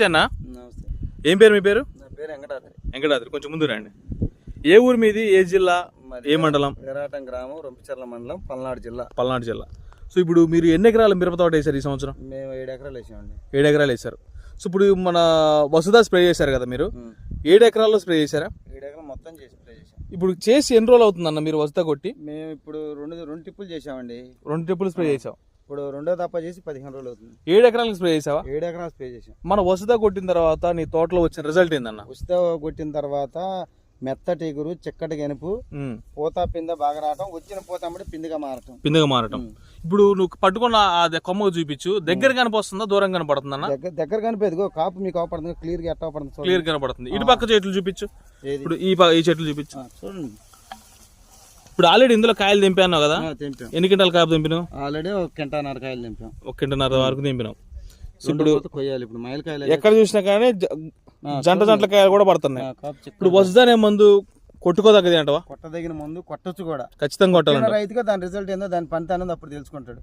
నమస్తే. అన్న ఏం పేరు మీ పేరు? నా పేరు వెంకటాద్రి. వెంకటాద్రి కొంచెం ముందు రండి. ఏ ఊరు మీది? ఏ జిల్లా? ఏ మండలం? వీరాటం గ్రామం రొంపిచర్ల మండలం పల్నాడు జిల్లా. పల్నాడు జిల్లా. సో ఇప్పుడు మీరు ఎన్ని ఎకరాల మిరప తోట వేశారు ఈ సంవత్సరం? మేము ఏడు ఎకరాలు వేసామండి. ఏడు ఎకరాలు వేశారు. సో ఇప్పుడు మన వసుదా స్ప్రే చేశారు కదా మీరు. ఏడు ఎకరాల్లో స్ప్రే చేశారా? ఏడు ఎకరాలు మొత్తం చేసి స్ప్రే చేసాం ఇప్పుడు చేసి ఎన్ని రోజులు అవుతుందన్న మీరు వసుదా కొట్టి? మేము ఇప్పుడు రెండు రెండు టిప్పులు చేసామండి రెండు ట్రిప్పులు స్ప్రే చేసావు ఇప్పుడు రెండో తప్ప చేసి పదిహేను రోజులు అవుతుంది. ఏడు ఎకరాలకు స్ప్రే చేసావా? ఏడు ఎకరాలు స్ప్రే చేసాం. మన వసుదా కొట్టిన తర్వాత నీ తోటలో వచ్చిన రిజల్ట్ ఏందన్న? ఉచిత కొట్టిన తర్వాత మెత్తటి ఎగురు చిక్కటి గెనుపు. పూత పింద బాగా రావటం వచ్చిన పూత అమ్మడి పిందిగా మారటం. పిందగా మారటం. ఇప్పుడు నువ్వు పట్టుకున్న అది కొమ్మ చూపించు. దగ్గర కనిపిస్తుందా దూరం కనపడుతుందన్న? దగ్గర దగ్గర కనిపేది కాపు మీకు అవపడుతుంది క్లియర్గా ఎట్ట అవపడుతుంది చూడండి. క్లియర్ కనపడుతుంది. ఇటు పక్క చెట్లు చూపించు. ఇప్పుడు ఈ ఈ చెట్లు చూపించు. చూడండి. ఇప్పుడు ఆల్రెడీ ఇందులో కాయలు దింపాను కదా? తెంపాం ఎన్ని క్వింటాల కాపు దింపినావు? ఆల్రెడీ ఒక కింటాన్నర కాయలు తెంపాం ఒక కింటన్నర వరకు దింపినావు సో ఇప్పుడు ఇప్పుడు కొయ్యాలి. ఇప్పుడు మైలకాయలు ఎక్కడ చూసినా కానీ జ- జంట జంటల కాయలు కూడా పడుతున్నాయి. ఇప్పుడు వస్తానే మందు కొట్టుకోదగ్గది అంటవా? కొట్టదగిన ముందు కొట్టొచ్చు కూడా. ఖచ్చితంగా కొట్టాలంట. రైతుగా దాని రిజల్ట్ ఏందో దాని పని అనేది అప్పుడు తెలుసుకుంటాడు.